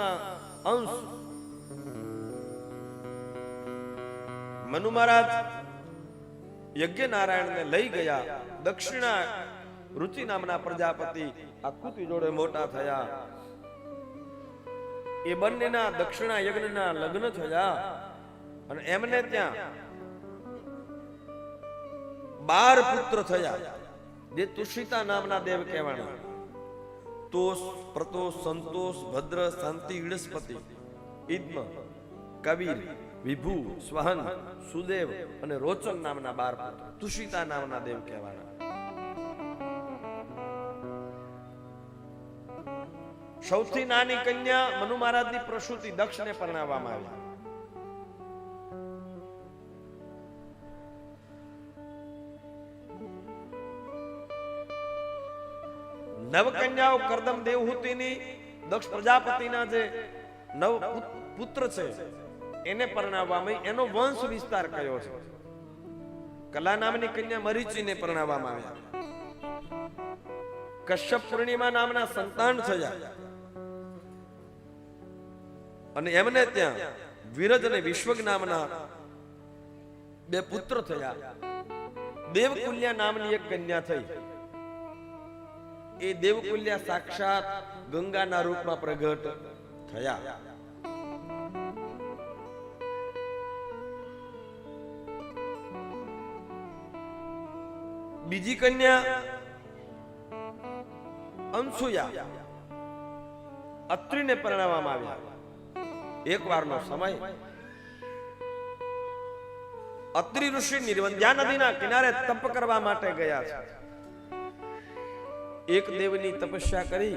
વિષ્ણુના અંશ. મનુ મહારાજ યજ્ઞ નારાયણને લઈ ગયા. દક્ષિણા રુચિ નામના પ્રજાપતિ આ કૃતિ જોડે મોટા થયા. એ બંનેના દક્ષિણા યજ્ઞના લગ્ન થયા અને એમને ત્યાં બાર પુત્ર થયા, જે તુષિતા નામના દેવ કહેવાના. તોષ પ્રતોષ, સંતોષ, ભદ્ર, શાંતિ ઈડસ્પતિ ઇદ્મ કબીર, વિભુ, સ્વહન, સુદેવ અને રોચન નામના બાર પુત્ર, તુષિતા નામના દેવ કહેવાના. સૌથી નાની કન્યા મનુ મહારાજની પ્રસૂતિ દક્ષને પરણાવવામાં આવી. નવ કન્યાઓ કરદમ દેવહૂતિની, દક્ષ પ્રજાપતિના જે નવ પુત્ર છે, એને પરણાવવામાં એનો વંશ વિસ્તાર કયો છે? કલા નામની કન્યા મરીચીને પરણાવવામાં આવ્યા કશ્યપ પૂર્ણિમા નામના સંતાન થયા. અને એમને ત્યાં વિરજ અને વિશ્વક નામના બે પુત્ર થયા. દેવકુલ્યા નામની એક કન્યા થઈ. એ દેવકુલ્યા સાક્ષાત ગંગાના રૂપમાં પ્રગટ થયા. બીજી કન્યા અંશુયા અત્રિને પરણાવવામાં આવ્યા એક વારનો સમય. અત્રિ ઋષિ નિર્વંધ્યા નદીના કિનારે તપ કરવા માટે ગયા છે. એક દેવની તપસ્યા કરી,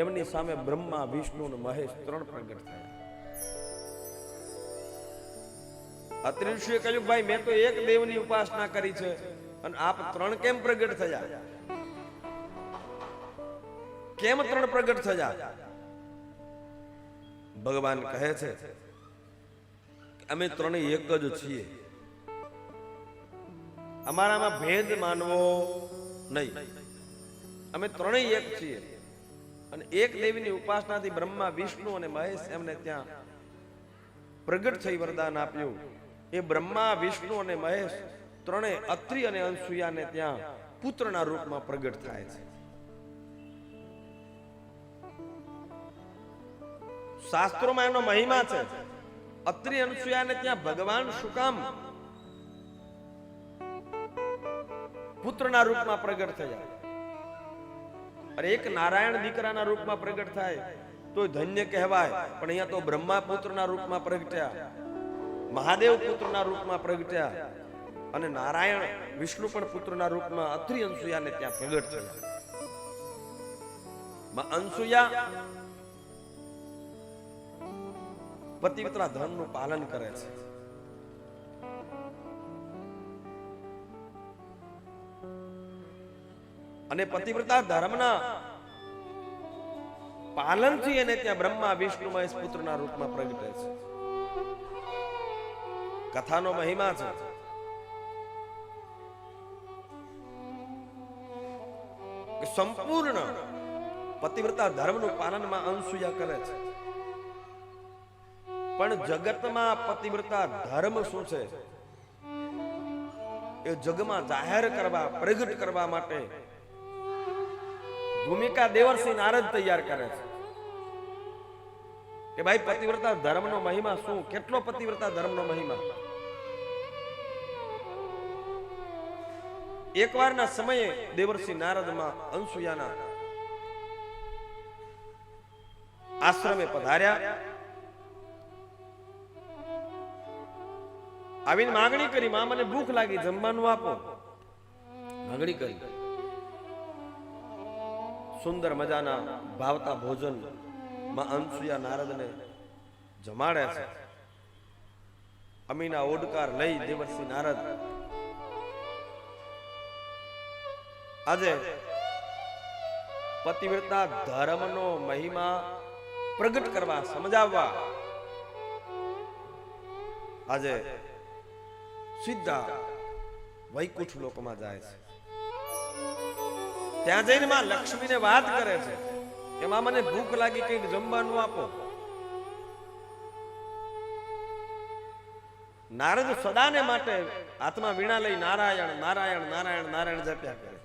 એમની સામે બ્રહ્મા, વિષ્ણુ અને મહેશ ત્રણ પ્રગટ થયા. અત્રિષુએ કહ્યું, ભાઈ, મેં તો એક દેવની ઉપાસના કરી છે અને આપ ત્રણ કેમ પ્રગટ થયા? કેમ ત્રણ પ્રગટ થયા? ભગવાન કહે છે, અમે ત્રણેય એક જ છીએ. અમારામાં ભેદ માનવો નહીં. અમે ત્રણેય એક છીએ. અને એક દેવીની ઉપાસનાથી બ્રહ્મા, વિષ્ણુ અને મહેશ એમને ત્યાં પ્રગટ થઈ વરદાન આપ્યું. એ બ્રહ્મા, વિષ્ણુ અને મહેશ ત્રણેય અત્રિ અને અંશુયાને ત્યાં પુત્રના રૂપમાં પ્રગટ થાય છે. શાસ્ત્રોમાં એનો મહિમા છે. અત્રિ અનસુયાને ત્યાં ભગવાન શુકામ પુત્રના રૂપમાં પ્રગટ થયા. અરે એક નારાયણ દીકરાના રૂપમાં પ્રગટ થાય તો ધન્ય કહેવાય, પણ અહીંયા તો બ્રહ્મા પુત્રના રૂપમાં પ્રગટ્યા, મહાદેવ પુત્રના રૂપમાં પ્રગટ્યા, અને નારાયણ વિષ્ણુ પણ પુત્રના રૂપમાં અત્રિ અંશુયાને ત્યાં પ્રગટ થયા. માં અંશુયા પતિવ્રતા ધર્મનું પાલન કરે છે. અને પતિવ્રતા ધર્મના પાલનથી એને ત્યાં બ્રહ્મા, વિષ્ણુ, મહેશ પુત્રના રૂપમાં પ્રગટે છે. કથાનો મહિમા છે. સંપૂર્ણ પતિવ્રતા ધર્મનું પાલનમાં અંશુયા કરે છે. પણ જગતમાં પતિવ્રતા ધર્મ શું છે? એ જગમાં જાહેર કરવા, પ્રગટ કરવા માટે ભૂમિકા દેવર્ષિ નારદ તૈયાર કરે છે. કે ભાઈ પતિવ્રતા ધર્મનો મહિમા શું? કેટલો પતિવ્રતા ધર્મનો મહિમા? એકવારના સમયે દેવર્ષિ નારદમાં અંશુયાના આશ્રમે પધાર્યા. આવીને માગણી કરી માં મને ભૂખ લાગી, જમવાનું આપો. માગણી કરી. સુંદર મજાના ભાવતા ભોજનમાં અંશુયા નારદને જમાડે છે. અમીના ઓડકાર લઈ દેવર્ષિ નારદ. આજે પતિવ્રતા ધર્મનો મહિમા પ્રગટ કરવા સમજાવવા આજે સીધા વૈકુંઠ લોકમાં જાય છે. ત્યાં જઈને માં લક્ષ્મીને વાત કરે છે. એમાં મને ભૂખ લાગી, કંઈક જમવાનું આપો. નારદ સદાને માટે હાથમાં વીણા લઈ નારાયણ નારાયણ નારાયણ નારાયણ જપ્યા કરે.